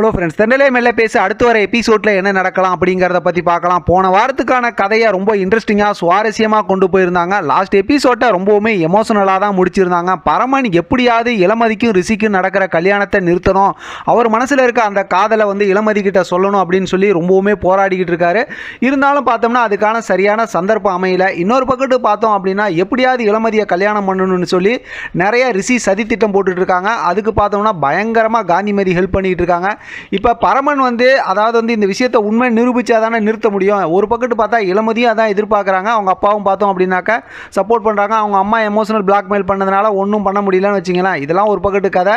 Hello friends தென்னலே மெல்ல பேச அடுத்து வர எபிசோடில் என்ன நடக்கலாம் அப்படிங்கிறத பற்றி பார்க்கலாம். போன வாரத்துக்கான கதையை ரொம்ப இன்ட்ரெஸ்டிங்காக சுவாரஸ்யமாக கொண்டு போயிருந்தாங்க. லாஸ்ட் எபிசோட்டை ரொம்பவுமே எமோஷனலாக தான் முடிச்சிருந்தாங்க. பரமன் எப்படியாவது இளமதிக்கும் ரிஷிக்கும் நடக்கிற கல்யாணத்தை நிறுத்தணும். அவர் மனசில் இருக்க அந்த காதலை வந்து இளமதி கிட்ட சொல்லணும் அப்படின்னு சொல்லி ரொம்பவுமே போராடிக்கிட்டு இருக்காரு. இருந்தாலும் பார்த்தோம்னா அதுக்கான சரியான சந்தர்ப்பம் அமையல. இன்னொரு பக்கத்து பார்த்தோம் அப்படின்னா எப்படியாவது இளமதியை கல்யாணம் பண்ணணும்னு சொல்லி நிறைய ரிஷி சதித்திட்டம் திட்டம் இருக்காங்க. அதுக்கு பார்த்தோம்னா பயங்கரமாக காந்திமதி ஹெல்ப் பண்ணிகிட்டு இருக்காங்க. இப்போ பரமன் வந்து அதாவது வந்து இந்த விஷயத்தை உண்மை நிரூபித்தா தானே நிறுத்த முடியும். ஒரு பக்கத்து பார்த்தா இளமதியும் அதான் எதிர்பார்க்குறாங்க. அவங்க அப்பாவும் பார்த்தோம் அப்படின்னாக்க சப்போர்ட் பண்ணுறாங்க அவங்க அம்மா எமோஷனல் பிளாக்மெயில் பண்ணதுனால ஒன்றும் பண்ண முடியலன்னு வச்சிங்களேன். இதெல்லாம் ஒரு பக்கத்து கதை.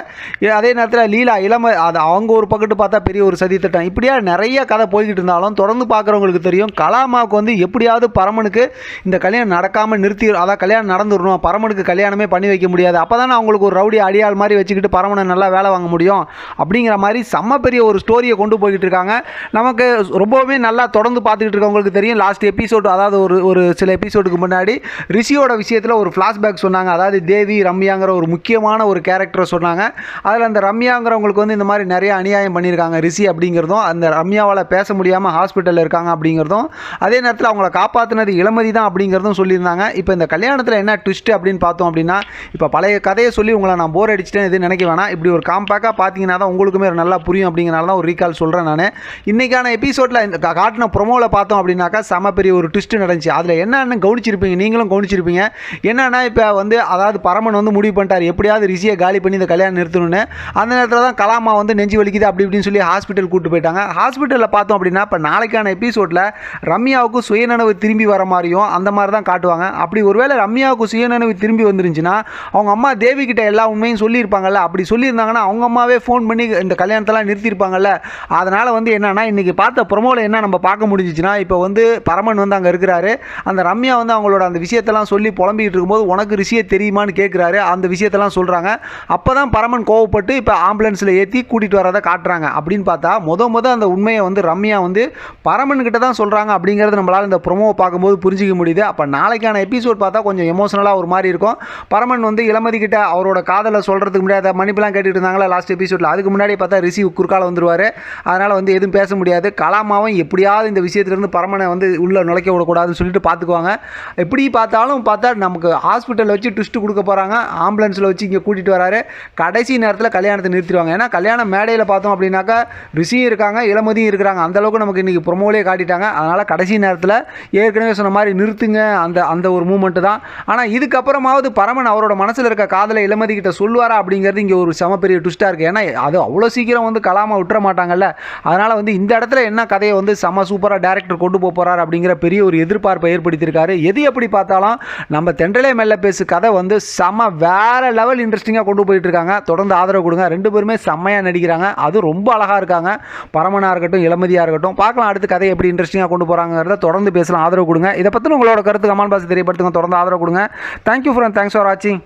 அதே நேரத்தில் லீலா இளம அது அவங்க ஒரு பக்கத்து பார்த்தா பெரிய ஒரு சதி திட்டம். இப்படியா நிறைய கதை போய்கிட்டு இருந்தாலும் தொடர்ந்து பார்க்குறவங்களுக்கு தெரியும் கலாமாவுக்கு வந்து எப்படியாவது பரமனுக்கு இந்த கல்யாணம் நடக்காமல் நிறுத்தி அதான் கல்யாணம் நடந்துடணும். பரமனுக்கு கல்யாணமே பண்ணி வைக்க முடியாது. அப்போ தானே அவங்களுக்கு ஒரு ரவுடி அடியாள் மாதிரி வச்சுக்கிட்டு பரமனை நல்லா வேலை வாங்க முடியும். அப்படிங்கிற மாதிரி செம்ம பெரிய ஒரு ஸ்டோரியை கொண்டு போய்கிட்டு இருக்காங்க. நமக்கு ரொம்பவுமே நல்லா தொடர்ந்து பார்த்துக்கிட்டு இருக்கவங்களுக்கு தெரியும். லாஸ்ட் எபிசோடு அதாவது ஒரு ஒரு சில எபிசோடுக்கு முன்னாடி ரிஷியோட விஷயத்தில் ஒரு ஃப்ளாஷ்பேக் சொன்னாங்க. அதாவது தேவி ரம்யாங்கிற ஒரு முக்கியமான ஒரு கேரக்டரை சொன்னாங்க. அதில் அந்த ரம்யாங்கிறவங்களுக்கு வந்து இந்த மாதிரி நிறைய அநியாயம் பண்ணியிருக்காங்க. ரிஷி அப்படிங்கிறதும் அந்த ரம்யாவால் பேச முடியாமல் ஹாஸ்பிட்டலில் இருக்காங்க அப்படிங்கிறதும் அதே நேரத்தில் அவங்கள காப்பாற்றினது இளமதி தான் அப்படிங்கிறதும் சொல்லியிருந்தாங்க. இப்போ இந்த கல்யாணத்தில் என்ன ட்விஸ்ட் அப்படின்னு பார்த்தோம் அப்படின்னா இப்போ பழைய கதையை சொல்லி உங்களை நான் போர் அடிச்சிட்டேன் இது நினைக்க வேணாம். இப்படி ஒரு காம்பேக்காக பார்த்தீங்கன்னா தான் உங்களுக்குமே நல்லா புரியும். அப்படிங்கிறனால தான் ஒரு ரீகால் சொல்கிறேன் நான். இன்றைக்கான எபிசோடில் இந்த காட்டின ப்ரொமோவில் பார்த்தோம் அப்படின்னாக்கா செம பெரிய ஒரு ட்விஸ்ட்டு நடந்துச்சு. அதில் என்னென்னு கவனிச்சிருப்பீங்க. நீங்களும் கவனிச்சிருப்பீங்க. என்னென்னா இப்போ வந்து அதாவது பரமன் வந்து முடிவு பண்ணிட்டார். எப்படியாவது ரிஷியை காலி பண்ணி இந்த கல்யாணம் நிறுத்தணும்னு. அந்த நேரத்தில் தான் கலாமா வந்து நெஞ்சு வலிக்குது அப்படி இப்படின்னு சொல்லி ஹாஸ்பிட்டல் கூட்டு போயிட்டாங்க. ஹாஸ்பிட்டலில் பார்த்தோம் அப்படின்னா இப்போ நாளைக்கான எபிசோடில் ரம்யாவுக்கு சுயநனவு திரும்பி வர மாதிரியும் அந்த மாதிரி தான் காட்டுவாங்க. அப்படி ஒருவேளை ரம்யாவுக்கு சுயநனவு திரும்பி வந்துருந்துச்சுன்னா அவங்க அம்மா தேவி கிட்ட எல்லா உண்மையும் சொல்லியிருப்பாங்கல்ல. அப்படி சொல்லியிருந்தாங்கன்னா அவங்க அம்மாவே ஃபோன் பண்ணி இந்த கல்யாணத்தெல்லாம் நிறுத்தியிருப்பாங்கல்ல. அதனால் வந்து என்னென்னா இன்றைக்கி பார்த்த ப்ரொமோவில் என்ன நம்ம பார்க்க முடிஞ்சிச்சுன்னா இப்போ வந்து பரமன் வந்து அங்கே இருக்கிறாரு. அந்த ரம்யா வந்து அவங்களோட அந்த விஷயத்தெல்லாம் சொல்லி புலம்பிக்கிட்டு இருக்கும்போது உனக்கு ரிஷியை தெரியுமான்னு கேட்குறாரு. அந்த விஷயத்தெல்லாம் சொல்கிறாங்க அப்போ தான் பரமன் கோவப்பட்டு இப்போ ஆம்புலன்ஸில் ஏற்றி கூட்டிகிட்டு வரதை காட்டுறாங்க. அப்படின்னு பார்த்தா முத முத அந்த உண்மையை வந்து ரம்யா வந்து பரமன்கிட்ட தான் சொல்கிறாங்க அப்படிங்கிறது நம்மளால் இந்த ப்ரொமோவை பார்க்கும்போது புரிஞ்சிக்க முடியுது. அப்போ நாளைக்கான எபிசோட் பார்த்தா கொஞ்சம் எமோஷனலாக ஒரு மாதிரி இருக்கும். பரமன் வந்து இளமதி கிட்ட அவரோட காதலை சொல்கிறதுக்கு முடியாத மன்னிப்புலாம் கேட்டுட்டு இருந்தாங்களா லாஸ்ட் எபிசோடில் அதுக்கு முன்னாடி பார்த்தா ரிஷி குறுக்கால வந்துடுவார் அதனால் வந்து எதுவும் பேச முடியாது. கலாமாவும் எப்படியாவது இந்த விஷயத்துலேருந்து பரமனை வந்து உள்ளே நுழைக்க விடக்கூடாதுன்னு சொல்லிட்டு பார்த்துக்குவாங்க எப்படி பார்த்தாலும் பார்த்தா நமக்கு ஹாஸ்பிட்டலில் வச்சு ட்விஸ்ட் கொடுக்க போகிறாங்க ஆம்புலன்ஸில் வச்சு இங்கே கூட்டிகிட்டு வராரு. கடைசி நேரத்தில் கல்யாணத்தை நிறுத்திடுவாங்க. ஏன்னா கல்யாணம் மேடையில் பார்த்தோம் அப்படின்னாக்கா ரிஷியும் இருக்காங்க இளமதியும் இருக்கிறாங்க. அந்தளவுக்கு நமக்கு இன்றைக்கி புறமோலையே காட்டிட்டாங்க. அதனால் கடைசி நேரத்தில் ஏற்கனவே சொன்ன மாதிரி நிறுத்துங்க. அந்த அந்த ஒரு மூமெண்ட்டு தான். ஆனால் இதுக்கப்புறமாவது பரமன் அவரோட மனசில் இருக்க காதலை இளமதி கிட்ட சொல்லுவாரா அப்படிங்கிறது இங்கே ஒரு செம பெரிய ட்விஸ்ட்டாக இருக்குது ஏன்னா அது அவ்வளோ சீக்கிரம் வந்து கலாமா விட்டுற மாட்டாங்கல்ல அதனால் வந்து இந்த இடத்துல என்ன கதையை வந்து செம சூப்பராக டேரக்டர் கொண்டு போக போகிறார் அப்படிங்கிற பெரிய ஒரு எதிர்பார்ப்பை ஏற்படுத்தியிருக்காரு. எது எப்படி பார்த்தாலும் நம்ம தென்றலே மெல்ல பேசு கதை வந்து செம வேற லெவல் இன்ட்ரெஸ்டிங்காக கொண்டு போயிட்டு இருக்காங்க தொடர்ந்து ஆதரவு கொடுங்க. ரெண்டு பேருமே செம்மையாக நடிக்கிறாங்க. அது ரொம்ப அழகாக இருக்காங்க. பரமனாக இருக்கட்டும் இளமதியாக இருக்கட்டும். பார்க்கலாம் அடுத்து கதை எப்படி இன்ட்ரெஸ்டிங்காக கொண்டு போகிறாங்கிறத தொடர்ந்து பேசலாம். ஆதரவு கொடுங்க. இதை பற்றின உங்களோட கருத்து கமெண்ட் பாக்ஸ் தெரியப்படுத்துங்க. தொடர்ந்து ஆதரவு கொடுங்க. தேங்க்யூ ஃப்ரெண்ட் தேங்க்ஸ் ஃபார் வாட்சிங்